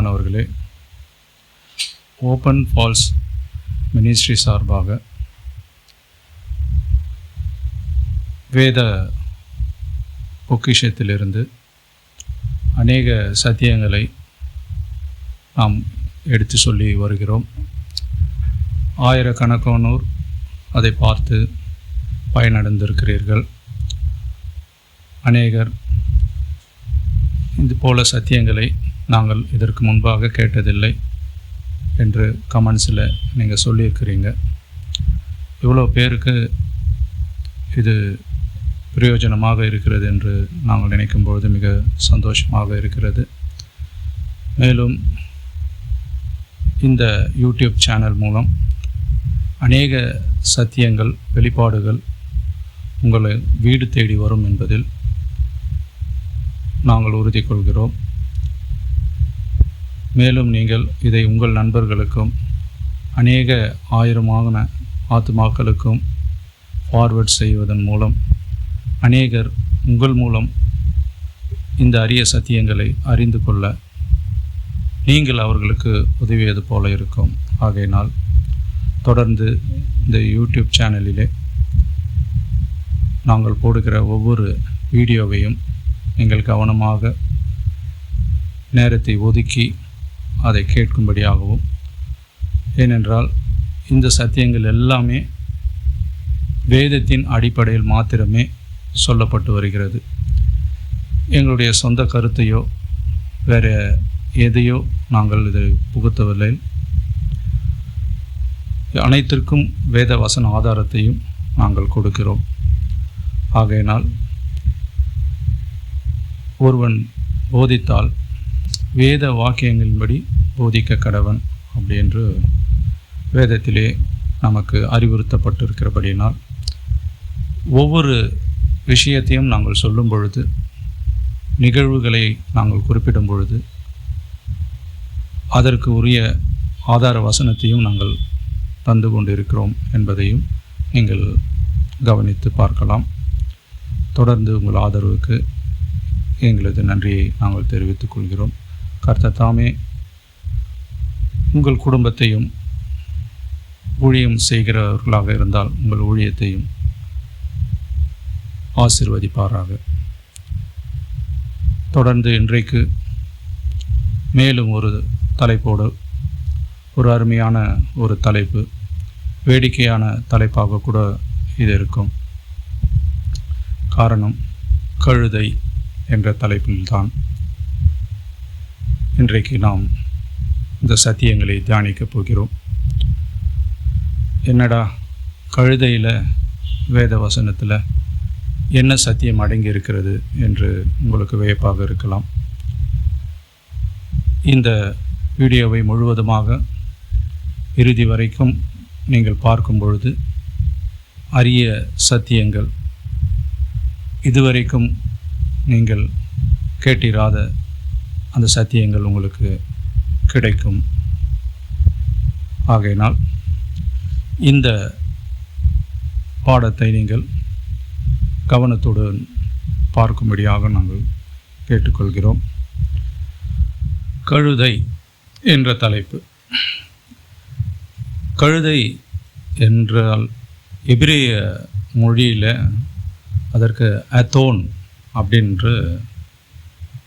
பிரியமானவர்களே open falls ministry சார்பாக வேத பொக்கிஷத்திலிருந்து அநேக சத்தியங்களை நாம் எடுத்து சொல்லி வருகிறோம். ஆயிரக்கணக்கானோர் அதை பார்த்து பயனடைந்திருக்கிறீர்கள். அநேகர் இது போல சத்தியங்களை நாங்கள் இதற்கு முன்பாக கேட்டதில்லை என்று கமெண்ட்ஸில் நீங்கள் சொல்லியிருக்கிறீங்க. இவ்வளோ பேருக்கு இது பிரயோஜனமாக இருக்கிறது என்று நாங்கள் நினைக்கும் பொழுது மிக சந்தோஷமாக இருக்கிறது. மேலும் இந்த யூடியூப் சேனல் மூலம் அநேக சத்தியங்கள் வெளிப்பாடுகள் உங்களை வீடு தேடி வரும் என்பதில் நாங்கள் உறுதி கொள்கிறோம் மேலும் நீங்கள் இதை உங்கள் நண்பர்களுக்கும் அநேக ஆயிரமான ஆத்துமாக்களுக்கும் ஃபார்வர்ட் செய்வதன் மூலம் அநேகர் உங்கள் மூலம் இந்த அரிய சத்தியங்களை அறிந்து கொள்ள நீங்கள் அவர்களுக்கு உதவியது போல இருக்கும். ஆகையினால் தொடர்ந்து இந்த யூடியூப் சேனலிலே நாங்கள் போடுகிற ஒவ்வொரு வீடியோவையும் நீங்கள் கவனமாக நேரத்தை ஒதுக்கி அதை கேட்கும்படியாகவும். ஏனென்றால் இந்த சத்தியங்கள் எல்லாமே வேதத்தின் அடிப்படையில் மாத்திரமே சொல்லப்பட்டு வருகிறது. எங்களுடைய சொந்த கருத்தையோ வேறு எதையோ நாங்கள் இதை புகுத்தவில்லை. அனைத்திற்கும் வேத வசன ஆதாரத்தையும் நாங்கள் கொடுக்கிறோம். ஆகையினால் ஒருவன் போதித்தால் வேத வாக்கியங்களின்படி போதிக்க கடவன் அப்படி என்று வேதத்திலே நமக்கு அறிவுறுத்தப்பட்டிருக்கிறபடியினால் ஒவ்வொரு விஷயத்தையும் நாங்கள் சொல்லும் பொழுது நிகழ்வுகளை நாங்கள் குறிப்பிடும் பொழுது அதற்கு உரிய ஆதார வசனத்தையும் நாங்கள் தந்து கொண்டிருக்கிறோம் என்பதையும் நீங்கள் கவனித்து பார்க்கலாம். தொடர்ந்து உங்கள் ஆதரவுக்கு எங்களது நன்றியை நாங்கள் தெரிவித்துக் கொள்கிறோம். கர்த்த தாமே உங்கள் குடும்பத்தையும் ஊழியம் செய்கிறவர்களாக இருந்தால் உங்கள் ஊழியத்தையும் ஆசிர்வதிப்பாராக. தொடர்ந்து இன்றைக்கு மேலும் ஒரு தலைப்போடு ஒரு அருமையான ஒரு தலைப்பு வேடிக்கையான தலைப்பாக கூட இது இருக்கும். காரணம் கழுதை என்ற தலைப்பில்தான் இன்றைக்கு நாம் இந்த சத்தியங்களை தியானிக்கப் போகிறோம். என்னடா கழுதையில் வேத வசனத்தில் என்ன சத்தியம் அடங்கி இருக்கிறது என்று உங்களுக்கு வியப்பாக இருக்கலாம். இந்த வீடியோவை முழுவதுமாக இறுதி வரைக்கும் நீங்கள் பார்க்கும் பொழுது அரிய சத்தியங்கள் இதுவரைக்கும் நீங்கள் கேட்டிராத அந்த சத்தியங்கள் உங்களுக்கு கிடைக்கும். ஆகையினால் இந்த பாடத்தை நீங்கள் கவனத்தோடு பார்க்கும்படியாக நாங்கள் கேட்டுக்கொள்கிறோம். கழுதை என்ற தலைப்பு. கழுதை என்றால் எபிரேய மொழியில் அதற்கு அத்தோன் அப்படின்று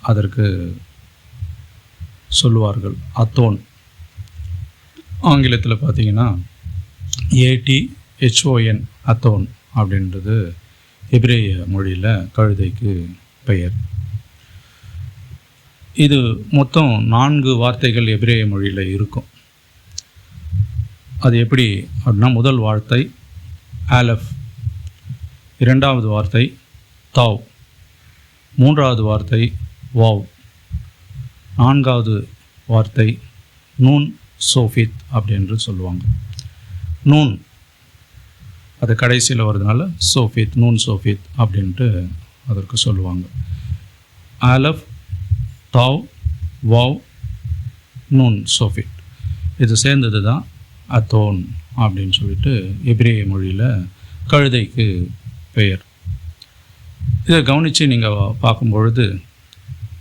அதற்கு சொல்லுவார்கள். அத்தோன். ஆங்கிலத்தில் பார்த்தீங்கன்னா ஏடி ஹெச்ஓஎன் அத்தோன் அப்படின்றது எபிரேய மொழியில் கழுதைக்கு பெயர். இது மொத்தம் நான்கு வார்த்தைகள் எபிரேய மொழியில் இருக்கும். அது எப்படி அப்படின்னா முதல் வார்த்தை ஆலஃப். இரண்டாவது வார்த்தை தாவ். மூன்றாவது வார்த்தை வாவ். நான்காவது வார்த்தை நூன் சோஃபித் அப்படின்னு சொல்லுவாங்க. நூன் அது கடைசியில் வர்றதுனால சோஃபித் நூன் சோஃபித் அப்படின்ட்டு அதற்கு சொல்லுவாங்க. அலஃப் தாவ் வாவ் நூன் சோஃபிட் இது சேர்ந்தது தான் அத்தோன் அப்படின்னு சொல்லிட்டு எபிரேய மொழியில் கழுதைக்கு பெயர். இதை கவனித்து நீங்கள் பார்க்கும்பொழுது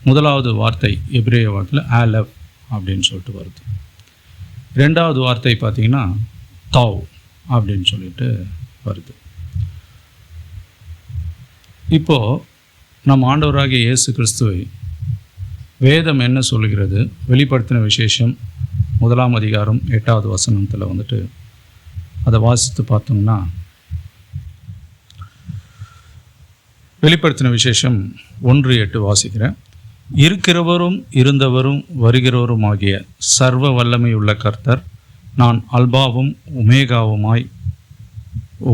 முதலாவது வார்த்தை எப்ரேய வார்த்தையில் ஆலப் அப்படின்னு சொல்லிட்டு வருது. ரெண்டாவது வார்த்தை பார்த்தீங்கன்னா தாவ் அப்படின்னு சொல்லிட்டு வருது. இப்போது நம் ஆண்டவராகிய இயேசு கிறிஸ்துவை வேதம் என்ன சொல்கிறது வெளிப்படுத்தின விசேஷம் முதலாம் அதிகாரம் எட்டாவது வசனத்தில் வந்துட்டு அதை வாசித்து பார்த்தோம்னா வெளிப்படுத்தின விசேஷம் ஒன்று எட்டு வாசிக்கிறேன். இருக்கிறவரும் இருந்தவரும் வருகிறவரும் ஆகிய சர்வ வல்லமையுள்ள கர்த்தர் நான் அல்பாவும் உமேகாவுமாய்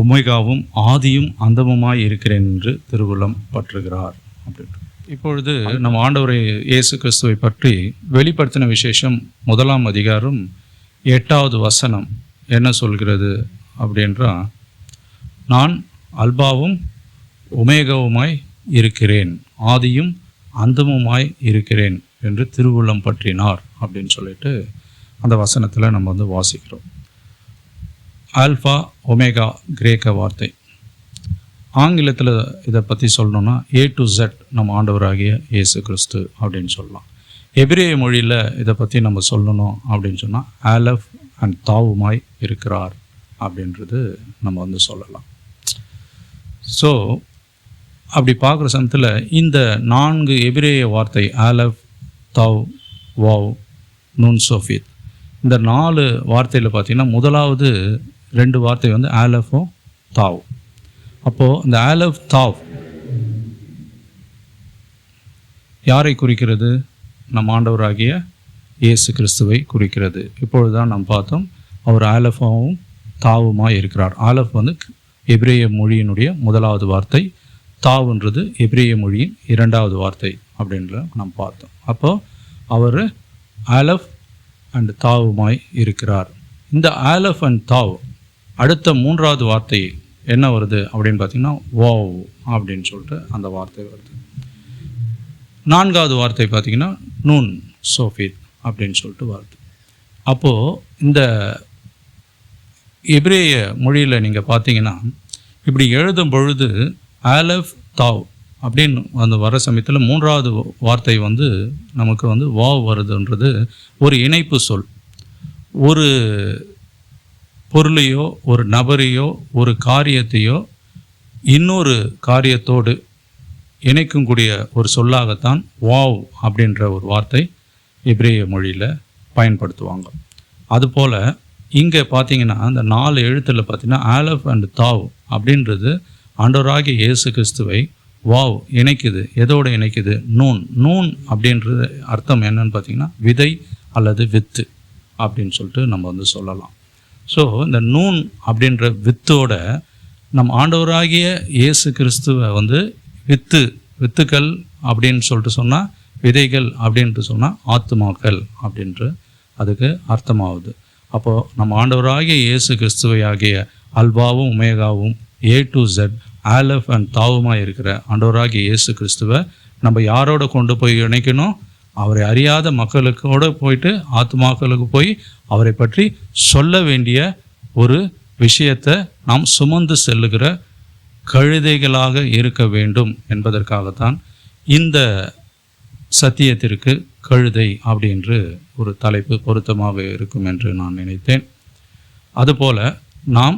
உமேகாவும் ஆதியும் அந்தமுமாய் இருக்கிறேன் என்று திருவுள்ளம் பற்றுகிறார். அப்படின்ட்டு இப்பொழுது நம் ஆண்டவரை இயேசு கிறிஸ்துவை பற்றி வெளிப்படுத்தின விசேஷம் முதலாம் அதிகாரம் எட்டாவது வசனம். என்ன சொல்கிறது அப்படின்றா நான் அல்பாவும் உமேகவுமாய் இருக்கிறேன் ஆதியும் அந்தமுமாய் இருக்கிறேன் என்று திருவுள்ளம் பற்றினார் அப்படின்னு சொல்லிட்டு அந்த வசனத்தில் நம்ம வந்து வாசிக்கிறோம். ஆல்ஃபா ஒமேகா கிரேக்க வார்த்தை. ஆங்கிலத்தில் இதை பற்றி சொல்லணும்னா ஏ டு ஜெட் நம்ம ஆண்டவராகிய இயேசு கிறிஸ்து அப்படின்னு சொல்லலாம். எபிரேய மொழியில் இதை பற்றி நம்ம சொல்லணும் அப்படின்னு சொன்னால் ஆலஃப் அண்ட் தாவுமாய் இருக்கிறார் அப்படின்றது நம்ம வந்து சொல்லலாம். ஸோ அப்படி பார்க்குற சமயத்தில் இந்த நான்கு எபிரேய வார்த்தை ஆலஃப் தாவ் வாவ் நூன் சோஃபித் இந்த நாலு வார்த்தையில் பார்த்தீங்கன்னா முதலாவது ரெண்டு வார்த்தை வந்து ஆலஃபோ தாவ் அப்போது இந்த ஆலஃப் தாவ் யாரை குறிக்கிறது? நம் ஆண்டவராகிய இயேசு கிறிஸ்துவை குறிக்கிறது. இப்பொழுது தான் நாம் பார்த்தோம் அவர் ஆலஃபாவும் தாவுமாக இருக்கிறார். ஆலஃப் வந்து எபிரேய மொழியினுடைய முதலாவது வார்த்தை. தாவுன்றது எபிரிய மொழியின் இரண்டாவது வார்த்தை அப்படின்ற நாம் பார்த்தோம். அப்போது அவர் ஆலஃப் அண்ட் தாவுமாய் இருக்கிறார். இந்த ஆலஃப் அண்ட் தாவ் அடுத்த மூன்றாவது வார்த்தை என்ன வருது அப்படின்னு பார்த்தீங்கன்னா வாவ் அப்படின்னு சொல்லிட்டு அந்த வார்த்தை வருது. நான்காவது வார்த்தை பார்த்தீங்கன்னா நூன் சோஃபித் அப்படின்னு சொல்லிட்டு வருது. அப்போது இந்த எபிரேய மொழியில் நீங்கள் பார்த்தீங்கன்னா இப்படி எழுதும் பொழுது ஆலஃப் தாவ் அப்படின்னு அந்த வர சமயத்தில் மூன்றாவது வார்த்தை வந்து நமக்கு வந்து வா வருதுன்றது ஒரு இணைப்பு சொல். ஒரு பொருளையோ ஒரு நபரையோ ஒரு காரியத்தையோ இன்னொரு காரியத்தோடு இணைக்கக்கூடிய ஒரு சொல்லாகத்தான் வாவ் அப்படின்ற ஒரு வார்த்தை இப்ரேய மொழியில் பயன்படுத்துவாங்க. அதுபோல் இங்கே பார்த்தீங்கன்னா அந்த நாலு எழுத்தில் பார்த்தீங்கன்னா ஆலஃப் அண்ட் தாவ் அப்படின்றது ஆண்டவராகிய இயேசு கிறிஸ்துவை வாவ் இணைக்குது எதோடு இணைக்குது? நூன். நூன் அப்படின்றது அர்த்தம் என்னன்னு பார்த்தீங்கன்னா விதை அல்லது வித்து அப்படின்னு சொல்லிட்டு நம்ம வந்து சொல்லலாம். ஸோ இந்த நூன் அப்படின்ற வித்தோட நம் ஆண்டவராகிய இயேசு கிறிஸ்துவை வந்து வித்து வித்துக்கள் அப்படின்னு சொல்லிட்டு சொன்னால் விதைகள் அப்படின்ட்டு சொன்னால் ஆத்துமாக்கள் அப்படின்ட்டு அதுக்கு அர்த்தமாகுது. அப்போது நம்ம ஆண்டவராகிய இயேசு கிறிஸ்துவை ஆகிய அல்பாவும் உமேகாவும் ஏ டு ஜெட் ஆலஃப் அண்ட் தாவுமாக இருக்கிற ஆண்டவராகிய இயேசு கிறிஸ்துவை நம்ம யாரோட கொண்டு போய் இணைக்கணும்? அவரை அறியாத மக்களுக்கோடு போயிட்டு ஆத்மாக்களுக்கு போய் அவரை பற்றி சொல்ல வேண்டிய ஒரு விஷயத்தை நாம் சுமந்து செல்லுகிற கழுதைகளாக இருக்க வேண்டும் என்பதற்காகத்தான் இந்த சத்தியத்திற்கு கழுதை அப்படின்று ஒரு தலைப்பு பொருத்தமாக இருக்கும் என்று நான் நினைத்தேன். அதுபோல நாம்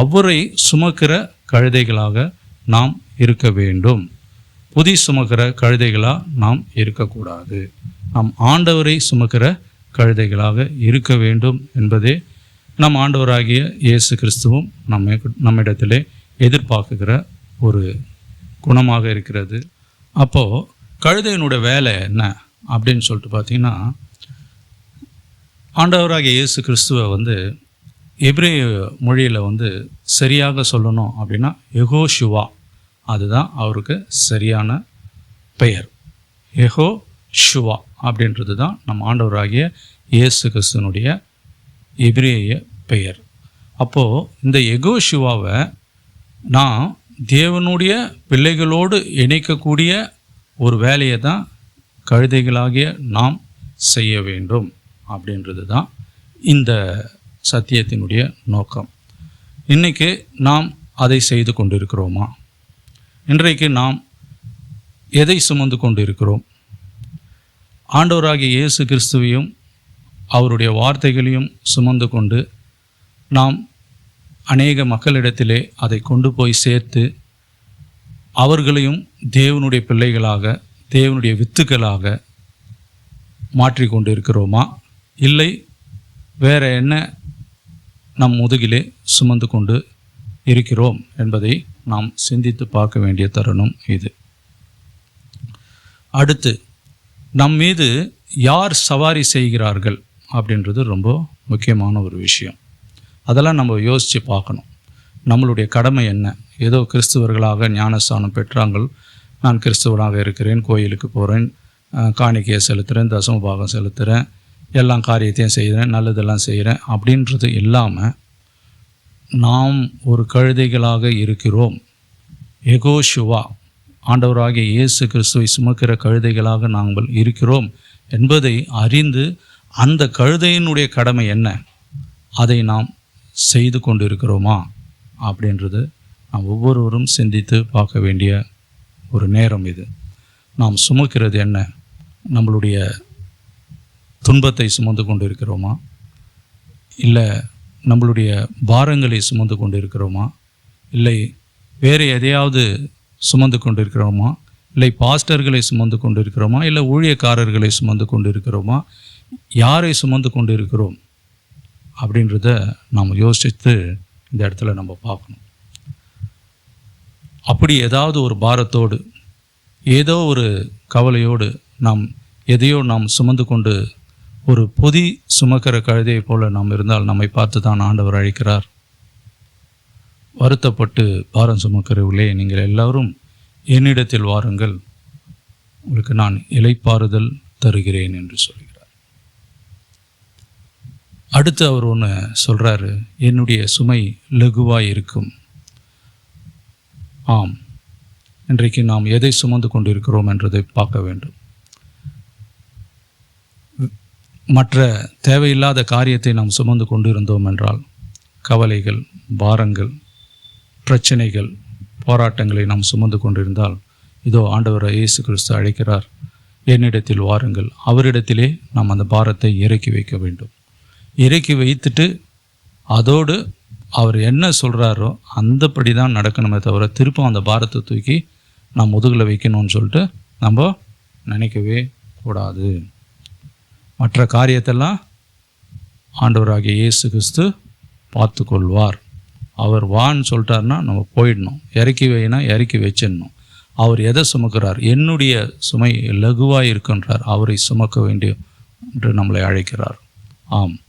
அவரை சுமக்கிற கழுதைகளாக நாம் இருக்க வேண்டும். புதி சுமக்கிற கழுதைகளாக நாம் இருக்கக்கூடாது. நாம் ஆண்டவரை சுமக்கிற கழுதைகளாக இருக்க வேண்டும் என்பதே நம் ஆண்டவராகிய இயேசு கிறிஸ்துவும் நம்ம நம்மிடத்திலே எதிர்பார்க்குகிற ஒரு குணமாக இருக்கிறது. அப்போது கழுதையினுடைய வேலை என்ன அப்படின்னு சொல்லிட்டு பார்த்தீங்கன்னா ஆண்டவராகிய இயேசு கிறிஸ்துவை வந்து எப்ரே மொழியில் வந்து சரியாக சொல்லணும் அப்படின்னா எகோ ஷுவா அதுதான் அவருக்கு சரியான பெயர். எகோ ஷுவா அப்படின்றது தான் நம் ஆண்டவராகிய இயேசு கிறிஸ்தனுடைய எபிரேய பெயர். அப்போது இந்த எகோ ஷுவாவை நான் தேவனுடைய பிள்ளைகளோடு இணைக்கக்கூடிய ஒரு வேலையை தான் கழுதைகளாகிய நாம் செய்ய வேண்டும் அப்படின்றது தான் இந்த சத்தியத்தினுடைய நோக்கம். இன்றைக்கு நாம் அதை செய்து கொண்டிருக்கிறோமா? இன்றைக்கு நாம் எதை சுமந்து கொண்டிருக்கிறோம்? ஆண்டவராகிய இயேசு கிறிஸ்துவையும் அவருடைய வார்த்தைகளையும் சுமந்து கொண்டு நாம் அநேக மக்களிடத்திலே அதை கொண்டு போய் சேர்த்து அவர்களையும் தேவனுடைய பிள்ளைகளாக தேவனுடைய வித்துக்களாக மாற்றி கொண்டு இருக்கிறோமா இல்லை வேற என்ன நம் முதுகிலே சுமந்து கொண்டு இருக்கிறோம் என்பதை நாம் சிந்தித்து பார்க்க வேண்டிய தருணம் இது. அடுத்து நம் மீது யார் சவாரி செய்கிறார்கள் அப்படின்றது ரொம்ப முக்கியமான ஒரு விஷயம். அதெல்லாம் நம்ம யோசித்து பார்க்கணும். நம்மளுடைய கடமை என்ன? ஏதோ கிறிஸ்துவர்களாக ஞானஸ்தானம் பெற்றாங்கள் நான் கிறிஸ்துவனாக இருக்கிறேன் கோயிலுக்கு போகிறேன் காணிக்கையை செலுத்துகிறேன் தசமபாகம் செலுத்துகிறேன் எல்லா காரியத்தையும் செய்கிறேன் நல்லதெல்லாம் செய்கிறேன் அப்படின்றது இல்லாமல் நாம் ஒரு கழுதைகளாக இருக்கிறோம். எகோஷுவா ஆண்டவராகிய இயேசு கிறிஸ்துவை சுமக்கிற கழுதைகளாக நாங்கள் இருக்கிறோம் என்பதை அறிந்து அந்த கழுதையினுடைய கடமை என்ன? அதை நாம் செய்து கொண்டிருக்கிறோமா? அப்படின்றது நாம் ஒவ்வொருவரும் சிந்தித்து பார்க்க வேண்டிய ஒரு நேரம் இது. நாம் சுமக்கிறது என்ன? நம்மளுடைய துன்பத்தை சுமந்து கொண்டு இருக்கிறோமா இல்லை நம்மளுடைய பாரங்களை சுமந்து கொண்டு இருக்கிறோமா இல்லை வேறு எதையாவது சுமந்து கொண்டு இருக்கிறோமா இல்லை பாஸ்டர்களை சுமந்து கொண்டு இருக்கிறோமா இல்லை ஊழியக்காரர்களை சுமந்து கொண்டு இருக்கிறோமா யாரை சுமந்து கொண்டு இருக்கிறோம் அப்படின்றத நாம் யோசித்து இந்த இடத்துல நம்ம பார்க்கணும். அப்படி ஏதாவது ஒரு பாரத்தோடு ஏதோ ஒரு கவலையோடு நாம் எதையோ நாம் சுமந்து கொண்டு ஒரு பொதி சுமக்கிற கழுதையை போல நாம் இருந்தால் நம்மை பார்த்து தான் ஆண்டவர் அழைக்கிறார். வருத்தப்பட்டு பாரம் சுமக்கிறவர்களே நீங்கள் எல்லாரும் என்னிடத்தில் வாருங்கள். உங்களுக்கு நான் இலைப்பாறுதல் தருகிறேன் என்று சொல்கிறார். அடுத்து அவர் ஒன்று சொல்கிறாரு என்னுடைய சுமை லகுவாக இருக்கும் ஆம். இன்றைக்கு நாம் எதை சுமந்து கொண்டிருக்கிறோம் என்றதை பார்க்க வேண்டும். மற்ற தேவையில்லாத காரியத்தை நாம் சுமந்து கொண்டிருந்தோம் என்றால் கவலைகள் பாரங்கள் பிரச்சனைகள் போராட்டங்களை நாம் சுமந்து கொண்டிருந்தால் இதோ ஆண்டவர் இயேசு கிறிஸ்து அழைக்கிறார். என்னிடத்தில் வாருங்கள். அவரிடத்திலே நாம் அந்த பாரத்தை இறக்கி வைக்க வேண்டும். இறக்கி வைத்துட்டு அதோடு அவர் என்ன சொல்கிறாரோ அந்தப்படி தான் நடக்கணுமே தவிர திருப்பம் அந்த பாரத்தை தூக்கி நாம் முதுகில் வைக்கணும்னு சொல்லிட்டு நம்ம நினைக்கவே கூடாது. மற்ற காரியத்தெல்லாம் ஆண்டவராகிய இயேசு கிறிஸ்து பார்த்து கொள்வார் அவர் வான்னு சொல்லிட்டாருன்னா நம்ம போயிடணும். இறக்கி வைனா இறக்கி வச்சிடணும். அவர் எதை சுமக்கிறார்? என்னுடைய சுமை லகுவாக இருக்கின்றார். அவரை சுமக்க வேண்டிய என்று நம்மளை அழைக்கிறார். ஆம்.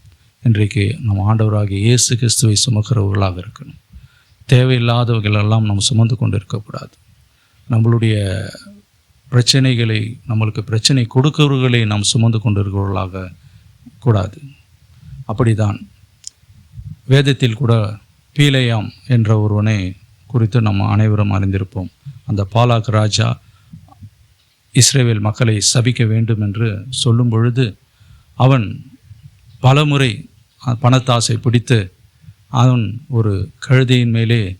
இன்றைக்கு நம் ஆண்டவராகிய இயேசு கிறிஸ்துவை சுமக்கிறவர்களாக இருக்கணும். தேவையில்லாதவர்களெல்லாம் நம்ம சுமந்து கொண்டு இருக்கக்கூடாது நம்மளுடைய பிரச்சனைகளை நம்மளுக்கு பிரச்சனை கொடுக்கிறவர்களை நாம் சுமந்து கொண்டிருக்கிறவர்களாக கூடாது. அப்படிதான் வேதத்தில் கூட பீலையாம் என்ற ஒருவனை குறித்து நம்ம அனைவரும் அறிந்திருப்போம். அந்த பாலாக் ராஜா இஸ்ரேவேல் மக்களை சபிக்க வேண்டும் என்று சொல்லும் பொழுது அவன் பலமுறை பணத்தாசை பிடித்து அவன் ஒரு கழுதையின் மேலே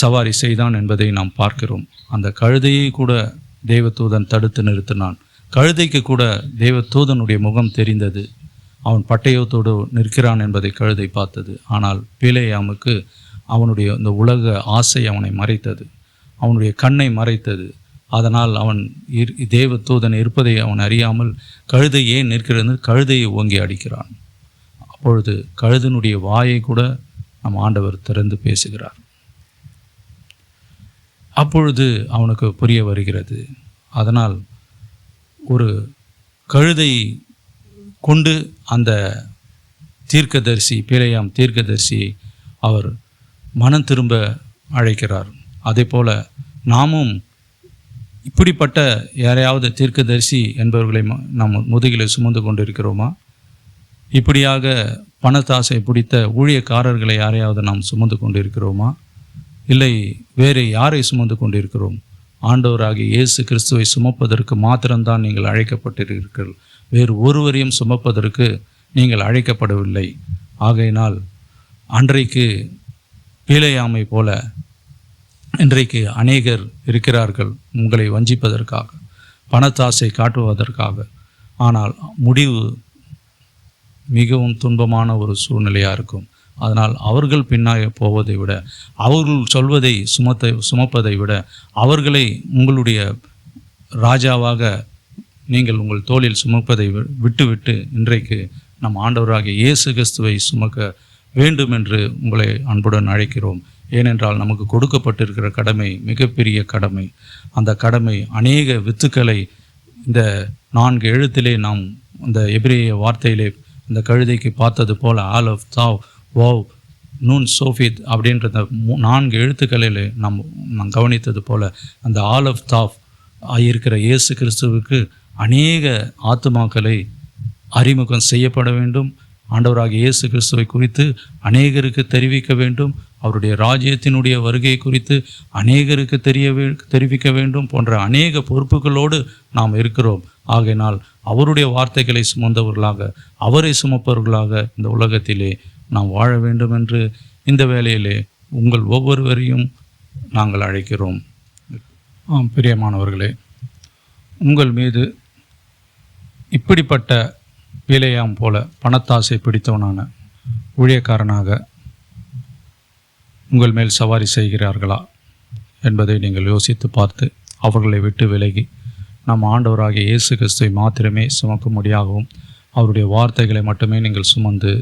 சவாரி செய்தான் என்பதை நாம் பார்க்கிறோம். அந்த கழுதையை கூட தேவதூதன் தடுத்து நிறுத்தினான். கழுதைக்கு கூட தேவதூதனுடைய முகம் தெரிந்தது. அவன் பட்டயத்தோடு நிற்கிறான் என்பதை கழுதை பார்த்தது. ஆனால் பிலேயாமுக்கு அவனுடைய இந்த உலக ஆசை அவனை மறைத்தது. அவனுடைய கண்ணை மறைத்தது. அதனால் அவன் இர் தேவதூதன் இருப்பதை அவன் அறியாமல் கழுதை ஏன் நிற்கிறது கழுதையை ஓங்கி அடிக்கிறான். அப்பொழுது கழுதனுடைய வாயை கூட நம் ஆண்டவர் திறந்து பேசுகிறார். அப்பொழுது அவனுக்கு புரிய வருகிறது. அதனால் ஒரு கழுதை கொண்டு அந்த தீர்க்கதரிசி பிழையாம் தீர்க்கதரிசியை அவர் மனம் திரும்ப அழைக்கிறார். அதே போல் நாமும் இப்படிப்பட்ட யாரையாவது தீர்க்கதரிசி என்பவர்களை ம- நாம் முதுகில் சுமந்து கொண்டிருக்கிறோமா? இப்படியாக பணத்தாசை பிடித்த ஊழியக்காரர்களை யாரையாவது நாம் சுமந்து கொண்டிருக்கிறோமா? இல்லை வேறு யாரை சுமந்து கொண்டிருக்கிறோம்? ஆண்டவராகிய இயேசு கிறிஸ்துவை சுமப்பதற்கு மாத்திரம்தான் நீங்கள் அழைக்கப்பட்டிருக்கிறீர்கள். வேறு ஒருவரையும் சுமப்பதற்கு நீங்கள் அழைக்கப்படவில்லை. ஆகையினால் அன்றைக்கு பீழையாமை போல இன்றைக்கு அநேகர் இருக்கிறார்கள் உங்களை வஞ்சிப்பதற்காக பணத்தாசை காட்டுவதற்காக. ஆனால் முடிவு மிகவும் துன்பமான ஒரு சூழ்நிலையாக இருக்கும். அதனால் அவர்கள் பின்னாக போவதை விட அவர்கள் சொல்வதை சுமத்தை சுமப்பதை விட அவர்களை உங்களுடைய ராஜாவாக நீங்கள் உங்கள் தோளில் சுமப்பதை வி- விட்டுவிட்டு இன்றைக்கு நம் ஆண்டவராகிய இயேசு கிறிஸ்துவை சுமக்க வேண்டும் என்று உங்களை அன்புடன் அழைக்கிறோம். ஏனென்றால் நமக்கு கொடுக்கப்பட்டிருக்கிற கடமை மிகப்பெரிய கடமை. அந்த கடமை அநேக வித்துக்களை இந்த நான்கு எழுத்திலே நாம் அந்த எபிரேய வார்த்தையிலே இந்த கழுதைக்கு பார்த்தது போல் ஆல் ஆஃப் தாவ் வாவ் நூன் சோஃபித் அப்படின்ற அந்த நான்கு எழுத்துக்களில் நம் நம் கவனித்தது போல அந்த ஆல் ஆஃப் தாஃப் இருக்கிற இயேசு கிறிஸ்துவுக்கு அநேக ஆத்துமாக்களை அறிமுகம் செய்யப்பட வேண்டும். ஆண்டவராக இயேசு கிறிஸ்துவை குறித்து அநேகருக்கு தெரிவிக்க வேண்டும். அவருடைய ராஜ்யத்தினுடைய வருகை குறித்து அநேகருக்கு தெரிய தெரிவிக்க வேண்டும் போன்ற அநேக பொறுப்புகளோடு நாம் இருக்கிறோம். ஆகையினால் அவருடைய வார்த்தைகளை சுமந்தவர்களாக அவரை சுமப்பவர்களாக இந்த உலகத்திலே நாம் வாழ வேண்டும் என்று இந்த வேலையிலே உங்கள் ஒவ்வொருவரையும் நாங்கள் அழைக்கிறோம். பிரியமானவர்களே உங்கள் மீது இப்படிப்பட்ட வேலையாம் போல பணத்தாசை பிடித்தவனான ஊழியக்காரனாக உங்கள் மேல் சவாரி செய்கிறார்களா என்பதை நீங்கள் யோசித்து பார்த்து அவர்களை விட்டு விலகி நம் ஆண்டவராகிய இயேசு கிறிஸ்துவை மாத்திரமே சுமக்கும்படியாகவும் அவருடைய வார்த்தைகளை மட்டுமே நீங்கள் சுமந்து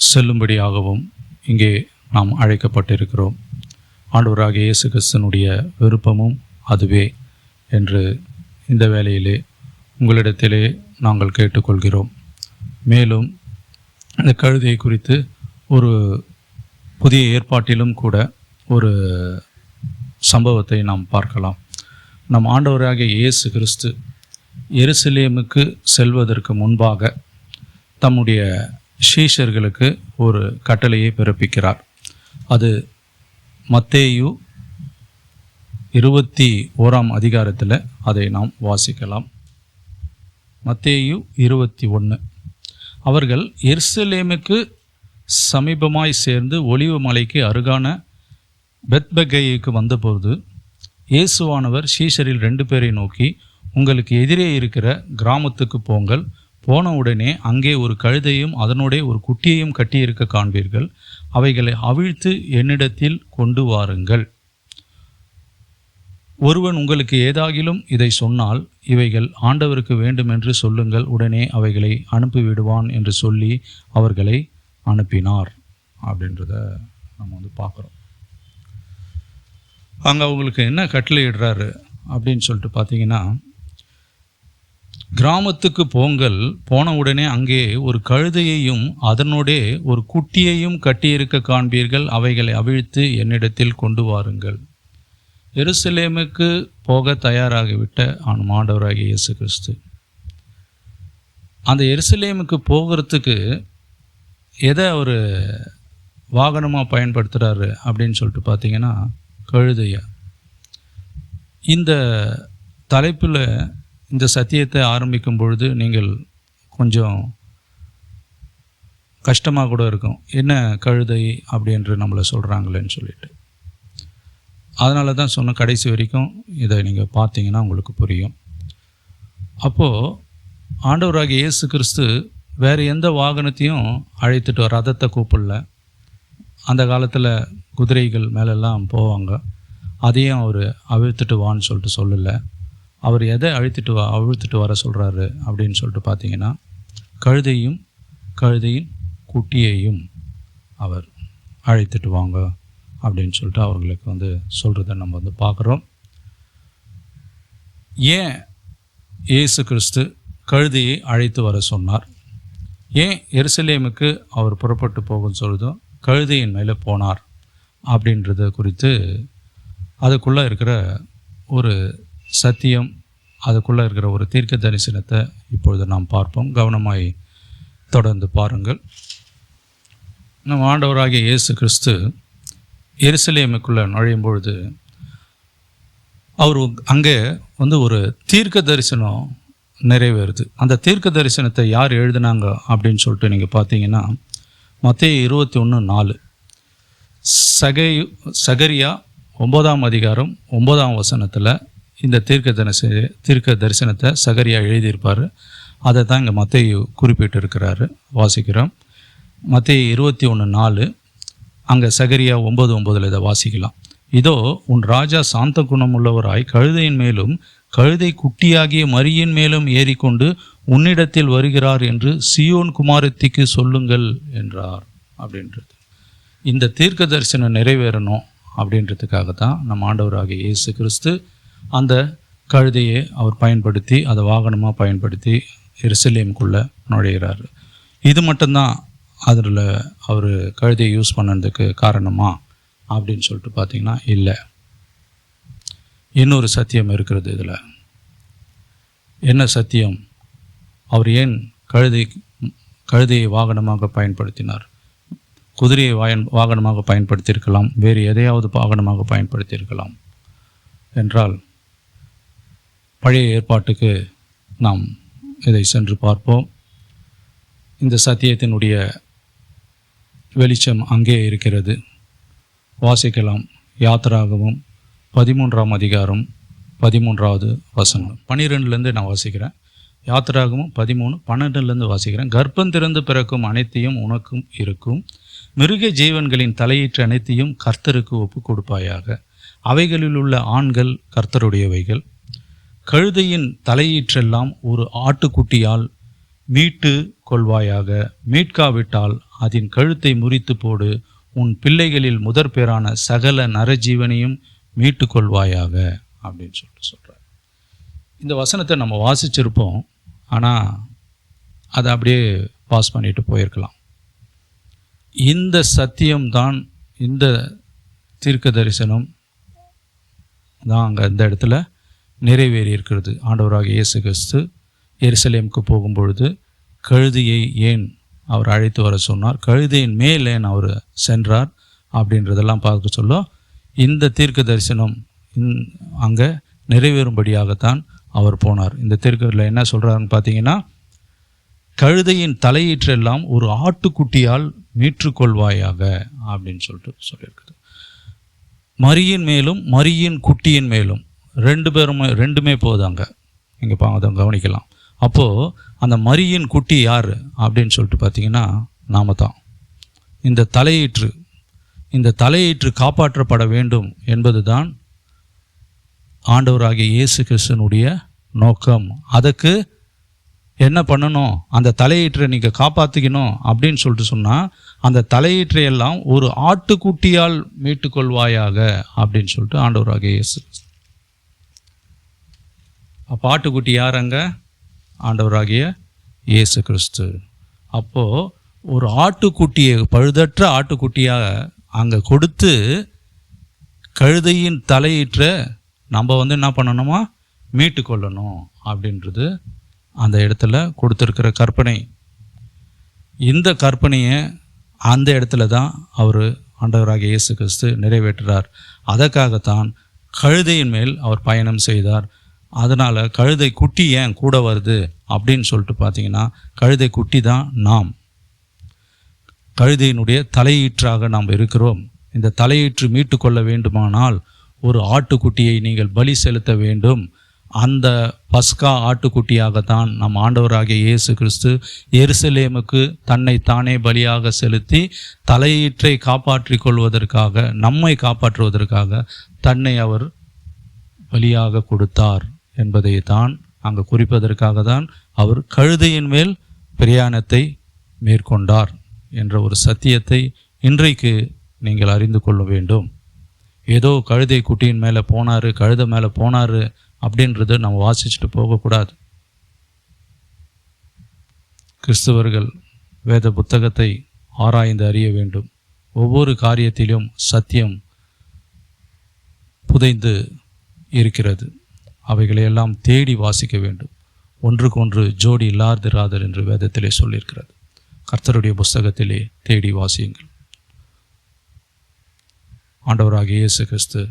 செல்லும்படியாகவும் இங்கே நாம் அழைக்கப்பட்டிருக்கிறோம். ஆண்டவராகிய இயேசு கிறிஸ்தனுடைய விருப்பமும் அதுவே என்று இந்த வேலையிலே உங்களிடத்திலே நாங்கள் கேட்டுக்கொள்கிறோம். மேலும் இந்த கழுதையை குறித்து ஒரு புதிய ஏற்பாட்டிலும் கூட ஒரு சம்பவத்தை நாம் பார்க்கலாம். நம் ஆண்டவராகிய இயேசு கிறிஸ்து எருசலேமுக்கு செல்வதற்கு முன்பாக தம்முடைய சீஷர்களுக்கு ஒரு கட்டளையை பிறப்பிக்கிறார். அது மத்தேயு இருபத்தி ஓராம் அதிகாரத்தில் அதை நாம் வாசிக்கலாம். மத்தேயு இருபத்தி ஒன்று அவர்கள் எர்சலேமுக்கு சமீபமாய் சேர்ந்து ஒளிவு மலைக்கு அருகான பெத்பகைக்கு வந்தபோது இயேசுவானவர் சீஷரில் ரெண்டு பேரை நோக்கி உங்களுக்கு எதிரே இருக்கிற கிராமத்துக்கு போங்கள் போன உடனே அங்கே ஒரு கழுதையும் அதனுடைய ஒரு குட்டியையும் கட்டியிருக்க காண்பீர்கள். அவைகளை அவிழ்த்து என்னிடத்தில் கொண்டு வாருங்கள். ஒருவன் உங்களுக்கு ஏதாகிலும் இதை சொன்னால் இவைகள் ஆண்டவருக்கு வேண்டுமென்று சொல்லுங்கள் உடனே அவைகளை அனுப்பிவிடுவான் என்று சொல்லி அவர்களை அனுப்பினார் அப்படின்றத நம்ம வந்து பார்க்குறோம். அங்கே அவங்களுக்கு என்ன கட்டளையிடுறாரு அப்படின்னு சொல்லிட்டு பார்த்தீங்கன்னா கிராமத்துக்கு போங்கள் போன உடனே அங்கே ஒரு கழுதையையும் அதனோடே ஒரு குட்டியையும் கட்டியிருக்க காண்பீர்கள் அவைகளை அவிழ்த்து என்னிடத்தில் கொண்டு வாருங்கள். எருசலேமுக்கு போக தயாராகிவிட்ட ஆன் ஆண்டவராகிய இயேசு கிறிஸ்து அந்த எருசலேமுக்கு போகிறதுக்கு எதை அவர் வாகனமாக பயன்படுத்துகிறாரு அப்படின்னு சொல்லிட்டு பார்த்தீங்கன்னா கழுதையை. இந்த தலைப்பில் இந்த சத்தியத்தை ஆரம்பிக்கும் பொழுது நீங்கள் கொஞ்சம் கஷ்டமாக கூட இருக்கும். என்ன கழுதை அப்படின்று நம்மளை சொல்கிறாங்களேன்னு சொல்லிட்டு. அதனால தான் சொன்ன கடைசி வரைக்கும் இதை நீங்கள் பார்த்தீங்கன்னா உங்களுக்கு புரியும். அப்போது ஆண்டவராகிய இயேசு கிறிஸ்து வேறு எந்த வாகனத்தையும் அழைத்துட்டு ரதத்தை கூப்பிடல. அந்த காலத்தில் குதிரைகள் மேலெல்லாம் போவாங்க. அதையும் அவர் அவிழ்த்துட்டு வான்னு சொல்லிட்டு சொல்லலை. அவர் எதை அழுத்திட்டு வா அழுத்திட்டு வர சொல்கிறாரு அப்படின்னு சொல்லிட்டு பார்த்தீங்கன்னா கழுதையும் கழுதையின் குட்டியையும் அவர் அழைத்துட்டு வாங்க அப்படின்னு சொல்லிட்டு அவர்களுக்கு வந்து சொல்கிறத நம்ம வந்து பார்க்குறோம் ஏன் இயேசு கிறிஸ்து கழுதையை அழைத்து வர சொன்னார்? ஏன் எருசலேமுக்கு அவர் புறப்பட்டு போகும் சொல்லுதோ கழுதையின் மேலே போனார் அப்படின்றத குறித்து அதுக்குள்ளே இருக்கிற ஒரு சத்தியம் அதுக்குள்ளே இருக்கிற ஒரு தீர்க்க தரிசனத்தை இப்பொழுது நாம் பார்ப்போம். கவனமாய் தொடர்ந்து பாருங்கள். நம் ஆண்டவராகிய இயேசு கிறிஸ்து எருசலேமுக்குள்ளே நுழையும் பொழுது அவர் அங்கே வந்து ஒரு தீர்க்க தரிசனம் நிறைவேறுது. அந்த தீர்க்க தரிசனத்தை யார் எழுதினாங்க அப்படின்னு சொல்லிட்டு நீங்கள் பார்த்தீங்கன்னா மத்திய இருபத்தி ஒன்று நாலு. சகை சகரியா ஒன்பதாம் அதிகாரம் ஒன்பதாம் வசனத்தில் இந்த தீர்க்க தரிச தீர்க்க தரிசனத்தை சகரியா எழுதியிருப்பார். அதை தான் இங்கே மத்திய குறிப்பிட்டு இருக்கிறாரு வாசிக்கிறோம். மத்திய இருபத்தி ஒன்று நாலு. அங்கே சகரியா ஒம்பது ஒம்பதில் இதை வாசிக்கலாம். இதோ உன் ராஜா சாந்த குணமுள்ளவராய் கழுதையின் மேலும் கழுதை குட்டியாகிய மரியின் மேலும் ஏறிக்கொண்டு உன்னிடத்தில் வருகிறார் என்று சியோன் குமாரத்திக்கு சொல்லுங்கள் என்றார் அப்படின்றது. இந்த தீர்க்க தரிசனம் நிறைவேறணும் அப்படின்றதுக்காக தான் நம்ம ஆண்டவராகிய இயேசு கிறிஸ்து அந்த கழுதையை அவர் பயன்படுத்தி அதை வாகனமாக பயன்படுத்தி எருசலேமுக்குள்ளே நுழைகிறார் இது மட்டும்தான் அதில் அவர் கழுதையை யூஸ் பண்ணதுக்கு காரணமா அப்படின்னு சொல்லிட்டு பார்த்தீங்கன்னா இல்லை. இன்னொரு சத்தியம் இருக்கிறது இதில். என்ன சத்தியம்? அவர் ஏன் கழுதை கழுதையை வாகனமாக பயன்படுத்தினார்? குதிரையை வாயன் வாகனமாக பயன்படுத்தியிருக்கலாம் வேறு எதையாவது வாகனமாக பயன்படுத்தியிருக்கலாம் என்றால் பழைய ஏற்பாட்டுக்கு நாம் இதை சென்று பார்ப்போம். இந்த சத்தியத்தினுடைய வெளிச்சம் அங்கே இருக்கிறது. வாசிக்கலாம் யாத்திராகவும் பதிமூன்றாம் அதிகாரம் பதிமூன்றாவது வசனம். பன்னிரெண்டுலேருந்து நான் வாசிக்கிறேன். யாத்திராகவும் பதிமூணு பன்னெண்டுலேருந்து வாசிக்கிறேன். கர்ப்பம் திறந்து பிறக்கும் அனைத்தையும் உனக்கும் இருக்கும். மிருக ஜீவன்களின் தலையீற்று அனைத்தையும் கர்த்தருக்கு ஒப்பு கொடுப்பாயாக. அவைகளில் உள்ள ஆண்கள் கர்த்தருடையவைகள். கழுதையின் தலையீற்றெல்லாம் ஒரு ஆட்டுக்குட்டியால் மீட்டு கொள்வாயாக. மீட்காவிட்டால் அதன் கழுத்தை முறித்து போடு. உன் பிள்ளைகளில் முதற் பேரான சகல நரஜீவனையும் மீட்டு கொள்வாயாக. அப்படின்னு சொல்லிட்டு சொல்கிறார் இந்த வசனத்தை நம்ம வாசிச்சிருப்போம். ஆனால் அதை அப்படியே பாஸ் பண்ணிட்டு போயிருக்கலாம். இந்த சத்தியம்தான் இந்த தீர்க்க தரிசனம் தான் அங்கே இந்த இடத்துல நிறைவேறி இருக்கிறது ஆண்டவராக இயேசு கிறிஸ்து எருசலேமுக்கு போகும்பொழுது கழுதியை ஏன் அவர் அழைத்து வர சொன்னார்? கழுதையின் மேல் ஏன் அவர் சென்றார்? அப்படின்றதெல்லாம் பார்க்க சொல்ல இந்த தீர்க்க தரிசனம் இந் அங்கே நிறைவேறும்படியாகத்தான் அவர் போனார். இந்த தீர்க்கத்தில் என்ன சொல்கிறாருன்னு பார்த்தீங்கன்னா கழுதையின் தலையீற்றெல்லாம் ஒரு ஆட்டுக்குட்டியால் மீற்றுக்கொள்வாயாக அப்படின்னு சொல்லிட்டு சொல்லியிருக்குது. மரியின் மேலும் மரியின் குட்டியின் மேலும். ரெண்டு பேருமே ரெண்டுமே போதாங்க இங்கே பா அதை கவனிக்கலாம். அப்போது அந்த மரியின் குட்டி யார்? அப்படின்னு சொல்லிட்டு பார்த்தீங்கன்னா நாம தான் இந்த தலையீற்று இந்த தலையீற்று காப்பாற்றப்பட வேண்டும் என்பது தான் ஆண்டவராகிய இயேசு கிறிஸ்தனுடைய நோக்கம். அதுக்கு என்ன பண்ணணும்? அந்த தலையீற்றை நீங்கள் காப்பாற்றிக்கணும் அப்படின்னு சொல்லிட்டு சொன்னால் அந்த தலையீற்றை எல்லாம் ஒரு ஆட்டுக்குட்டியால் மீட்டுக்கொள்வாயாக அப்படின்னு சொல்லிட்டு ஆண்டவராகிய இயேசு அப்போ ஆட்டுக்குட்டி யார் அங்கே ஆண்டவராகிய இயேசு கிறிஸ்து அப்போது ஒரு ஆட்டுக்குட்டியை பழுதற்ற ஆட்டுக்குட்டியாக அங்கே கொடுத்து கழுதையின் தலையீற்றை நம்ம வந்து என்ன பண்ணணுமா? மீட்டு கொள்ளணும் அப்படின்றது அந்த இடத்துல கொடுத்துருக்கிற கற்பனை. இந்த கற்பனையை அந்த இடத்துல தான் அவர் ஆண்டவராகிய இயேசு கிறிஸ்து நிறைவேற்றுறார். அதற்காகத்தான் கழுதையின் மேல் அவர் பயணம் செய்தார். அதனால் கழுதை குட்டி ஏன் கூட வருது அப்படின்னு சொல்லிட்டு பார்த்தீங்கன்னா கழுதை குட்டி தான் நாம். கழுதையினுடைய தலையீற்றாக நாம் இருக்கிறோம். இந்த தலையீற்று மீட்டு கொள்ள வேண்டுமானால் ஒரு ஆட்டுக்குட்டியை நீங்கள் பலி செலுத்த வேண்டும். அந்த பஸ்கா ஆட்டுக்குட்டியாகத்தான் நம் ஆண்டவராகிய இயேசு கிறிஸ்து எருசலேமுக்கு தன்னை தானே பலியாக செலுத்தி தலையீற்றை காப்பாற்றிக் கொள்வதற்காக நம்மை காப்பாற்றுவதற்காக தன்னை அவர் பலியாக கொடுத்தார். என்பதை தான் அங்கு குறிப்பதற்காக தான் அவர் கழுதையின் மேல் பிரயாணத்தை மேற்கொண்டார் என்ற ஒரு சத்தியத்தை இன்றைக்கு நீங்கள் அறிந்து கொள்ள வேண்டும். ஏதோ கழுதை குட்டியின் மேலே போனார் கழுதை மேலே போனார் அப்படின்றது நம்ம வாசிச்சுட்டு போகக்கூடாது. கிறிஸ்தவர்கள் வேத புத்தகத்தை ஆராய்ந்து அறிய வேண்டும். ஒவ்வொரு காரியத்திலும் சத்தியம் புதைந்து இருக்கிறது. அவைகளையெல்லாம் தேடி வாசிக்க வேண்டும். ஒன்றுக்கொன்று ஜோடி இல்லாதிராதர் என்று வேதத்திலே சொல்லியிருக்கிறது. கர்த்தருடைய புஸ்தகத்திலே தேடி வாசியுங்கள். ஆண்டவராகிய இயேசு கிறிஸ்து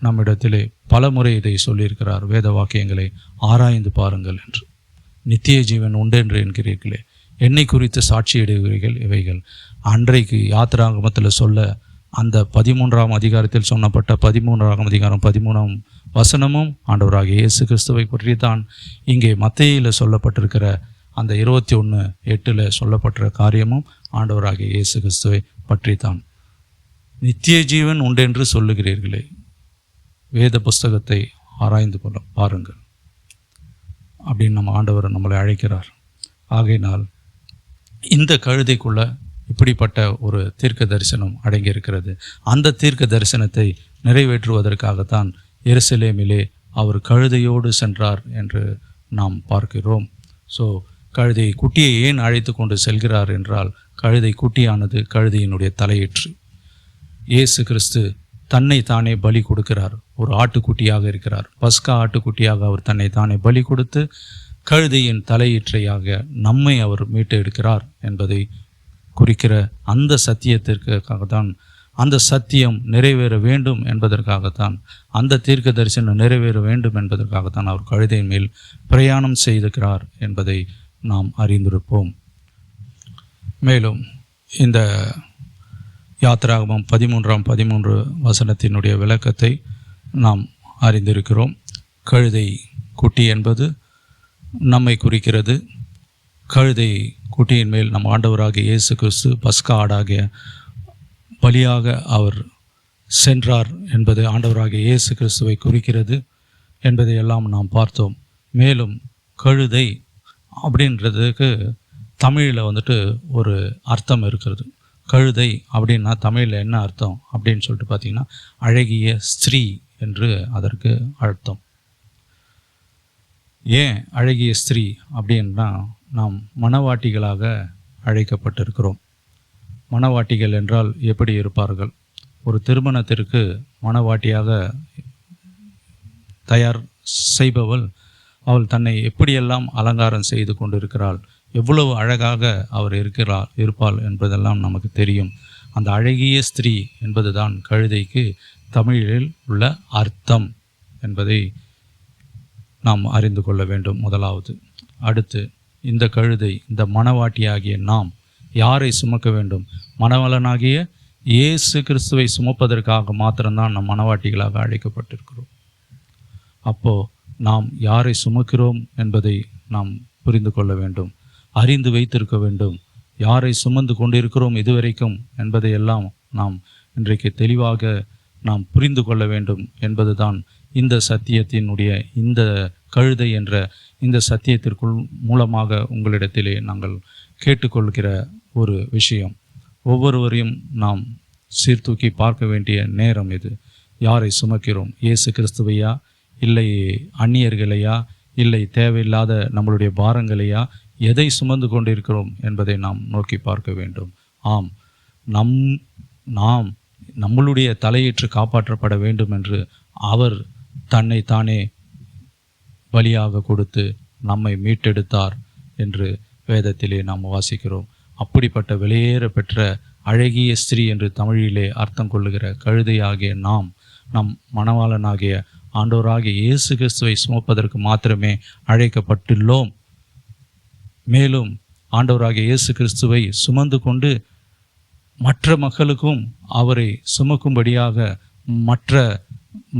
நம்மிடத்திலே பல முறை இதை சொல்லியிருக்கிறார். வேத வாக்கியங்களை ஆராய்ந்து பாருங்கள் என்று. நித்திய ஜீவன் உண்டு என்று என்கிறீர்களே. என்னை குறித்து சாட்சியிடுகிறீர்கள்? இவைகள் அன்றைக்கு யாத்திராங்கமத்தில் சொல்ல அந்த பதிமூன்றாம் அதிகாரத்தில் சொன்னப்பட்ட பதிமூன்றாம் அதிகாரம் பதிமூணாம் வசனமும் ஆண்டவராக இயேசு கிறிஸ்துவை பற்றி தான் இங்கே மத்தையில் சொல்லப்பட்டிருக்கிற அந்த இருபத்தி ஒன்று எட்டில் சொல்லப்பட்ட காரியமும் ஆண்டவராக இயேசு கிறிஸ்துவை பற்றி தான் நித்திய ஜீவன் உண்டென்று சொல்லுகிறீர்களே. வேத புஸ்தகத்தை ஆராய்ந்து கொள்ள பாருங்கள். அப்படின்னு நம்ம ஆண்டவர் நம்மளை அழைக்கிறார். ஆகையினால் இந்த கழுதைக்குள்ளே இப்படிப்பட்ட ஒரு தீர்க்க தரிசனம் அடங்கியிருக்கிறது. அந்த தீர்க்க தரிசனத்தை நிறைவேற்றுவதற்காகத்தான் எருசலேமிலே அவர் கழுதையோடு சென்றார் என்று நாம் பார்க்கிறோம். ஸோ கழுதை குட்டியை ஏன் அழைத்து கொண்டு செல்கிறார் என்றால் கழுதை குட்டியானது கழுதையினுடைய தலையீற்று. இயேசு கிறிஸ்து தன்னை தானே பலி கொடுக்கிறார். ஒரு ஆட்டுக்குட்டியாக இருக்கிறார். பஸ்கா ஆட்டுக்குட்டியாக அவர் தன்னை தானே பலி கொடுத்து கழுதையின் தலையீற்றையாக நம்மை அவர் மீட்டு எடுக்கிறார் என்பதை குறிக்கிற அந்த சத்தியத்திற்காகத்தான் அந்த சத்தியம் நிறைவேற வேண்டும் என்பதற்காகத்தான் அந்த தீர்க்க தரிசனம் நிறைவேற வேண்டும் என்பதற்காகத்தான் அவர் கழுதையின் மேல் பிரயாணம் செய்திருக்கிறார் என்பதை நாம் அறிந்திருப்போம். மேலும் இந்த யாத்திராகமம் பதிமூன்றாம் பதிமூன்று வசனத்தினுடைய விளக்கத்தை நாம் அறிந்திருக்கிறோம். கழுதை குட்டி என்பது நம்மை குறிக்கிறது. கழுதை குட்டியின் மேல் நம் ஆண்டவராகிய இயேசு கிறிஸ்து பஸ்கா ஆடாகிய பலியாக அவர் சென்றார் என்பது ஆண்டவராகிய இயேசு கிறிஸ்துவை குறிக்கிறது என்பதை எல்லாம் நாம் பார்த்தோம். மேலும் கழுதை அப்படின்றதுக்கு தமிழில் வந்துட்டு ஒரு அர்த்தம் இருக்கிறது. கழுதை அப்படின்னா தமிழில் என்ன அர்த்தம் அப்படின்னு சொல்லிட்டு பார்த்தீங்கன்னா அழகிய ஸ்திரீ என்று அதற்கு அர்த்தம். ஏன் அழகிய ஸ்திரீ அப்படின்னா நாம் மணவாட்டிகளாக அழைக்கப்பட்டிருக்கிறோம். மணவாட்டிகள் என்றால் எப்படி இருப்பார்கள்? ஒரு திருமணத்திற்கு மணவாட்டியாக தயார் செய்பவள் அவள் தன்னை எப்படியெல்லாம் அலங்காரம் செய்து கொண்டிருக்கிறாள்? எவ்வளவு அழகாக அவர் இருக்கிறார் இருப்பாள் என்பதெல்லாம் நமக்கு தெரியும். அந்த அழகிய ஸ்திரீ என்பதுதான் கழுதைக்கு தமிழில் உள்ள அர்த்தம் என்பதை நாம் அறிந்து கொள்ள வேண்டும் முதலாவது. அடுத்து இந்த கழுதை இந்த மணவாட்டியாகிய நாம் யாரை சுமக்க வேண்டும்? மணவளனாகிய இயேசு கிறிஸ்துவை சுமப்பதற்காக மாத்திரம்தான் நம் மணவாட்டிகளாக அழைக்கப்பட்டிருக்கிறோம். அப்போ நாம் யாரை சுமக்கிறோம் என்பதை நாம் புரிந்து கொள்ள வேண்டும். அறிந்து வைத்திருக்க வேண்டும். யாரை சுமந்து கொண்டிருக்கிறோம் இதுவரைக்கும் என்பதையெல்லாம் நாம் இன்றைக்கு தெளிவாக நாம் புரிந்து கொள்ள வேண்டும் என்பதுதான் இந்த சத்தியத்தினுடைய இந்த கழுதை என்ற இந்த சத்தியத்திற்குள் மூலமாக உங்களிடத்திலே நாங்கள் கேட்டுக்கொள்கிற ஒரு விஷயம். ஒவ்வொருவரையும் நாம் சீர்தூக்கி பார்க்க வேண்டிய நேரம் இது. யாரை சுமக்கிறோம்? இயேசு கிறிஸ்துவையா? இல்லை அந்நியர்களையா? இல்லை தேவையில்லாத நம்மளுடைய பாரங்களையா? எதை சுமந்து கொண்டிருக்கிறோம் என்பதை நாம் நோக்கி பார்க்க வேண்டும். ஆம் நம் நாம் நம்மளுடைய தலையீற்று காப்பாற்றப்பட வேண்டும் என்று அவர் தன்னை தானே பலியாக கொடுத்து நம்மை மீட்டெடுத்தார் என்று வேதத்திலே நாம் வாசிக்கிறோம். அப்படிப்பட்ட வெளியேற பெற்ற அழகிய ஸ்திரீ என்று தமிழிலே அர்த்தம் கொள்ளுகிற கழுதையாகிய நாம் நம் மணவாளனாகிய ஆண்டோராகிய இயேசு கிறிஸ்துவை சுமப்பதற்கு மாத்திரமே அழைக்கப்பட்டுள்ளோம். மேலும் ஆண்டவராகிய இயேசு கிறிஸ்துவை சுமந்து கொண்டு மற்ற மக்களுக்கும் அவரை சுமக்கும்படியாக மற்ற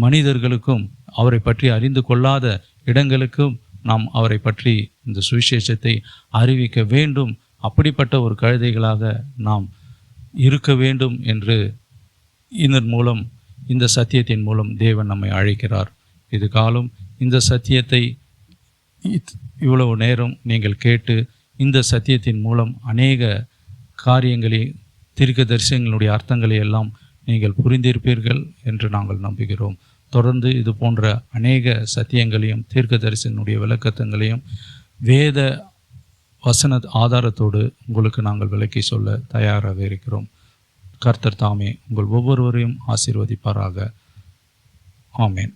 மனிதர்களுக்கும் அவரை பற்றி அறிந்து கொள்ளாத இடங்களுக்கும் நாம் அவரை பற்றி இந்த சுவிசேஷத்தை அறிவிக்க வேண்டும். அப்படிப்பட்ட ஒரு கழுதைகளாக நாம் இருக்க வேண்டும் என்று இதன் மூலம் இந்த சத்தியத்தின் மூலம் தேவன் நம்மை அழைக்கிறார். இது காலம் இந்த சத்தியத்தை இவ்வளவு நேரம் நீங்கள் கேட்டு இந்த சத்தியத்தின் மூலம் அநேக காரியங்களை தீர்க்க தரிசனங்களுடைய அர்த்தங்களை எல்லாம் நீங்கள் புரிந்திருப்பீர்கள் என்று நாங்கள் நம்புகிறோம். தொடர்ந்து இது போன்ற அநேக சத்தியங்களையும் தீர்க்க தரிசனுடைய விளக்கத்தங்களையும் வேத வசன ஆதாரத்தோடு உங்களுக்கு நாங்கள் விளக்கி சொல்ல தயாராக இருக்கிறோம். கர்த்தர் தாமே உங்கள் ஒவ்வொருவரையும் ஆசீர்வதிப்பாராக. ஆமேன்.